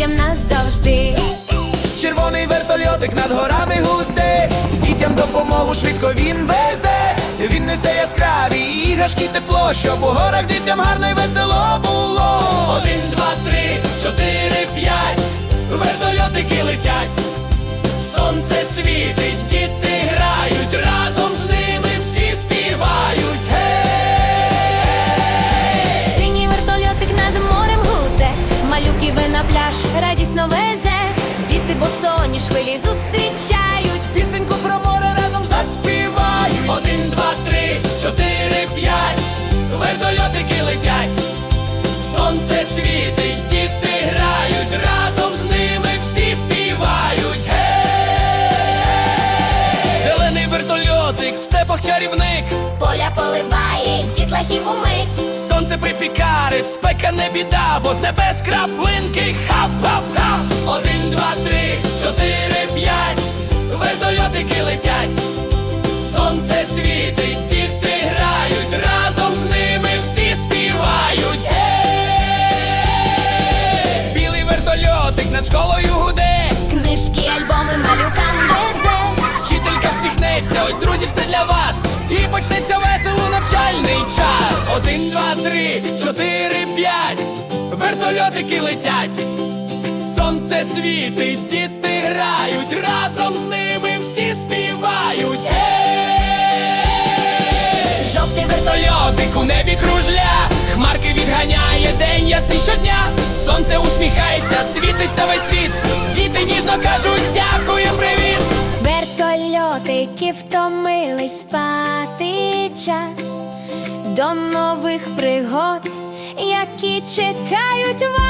дітям назавжди. Червоний вертольотик над горами гуде, дітям допомогу швидко він везе. Він несе яскраві іграшки, тепло, щоб у горах дітям гарно й весело було. Один, на пляж радісно везе. Діти босоніж хвилі зустрічають. Вертольотик чарівник. Поля поливає, дітлахів умить. Сонце припікаре, спека не біда, бо з небес краплинки хап-хап-хап. Один, два, три, чотири, п'ять, вертольотики летять, сонце світить, діти грають, разом з ними всі співають. Гей! Білий вертольотик над школою гуде. І почнеться весело навчальний час. Один, два, три, чотири, п'ять, вертольотики летять, сонце світить, діти грають, разом з ними всі співають. Гей! Жовтий вертольот. Вертольотик у небі кружля, хмарки відганяє день ясний щодня. Сонце усміхається, світиться весь світ. Діти ніжно кажуть, привіт. Вертольотики втомились спати час до нових пригод, які чекають вас.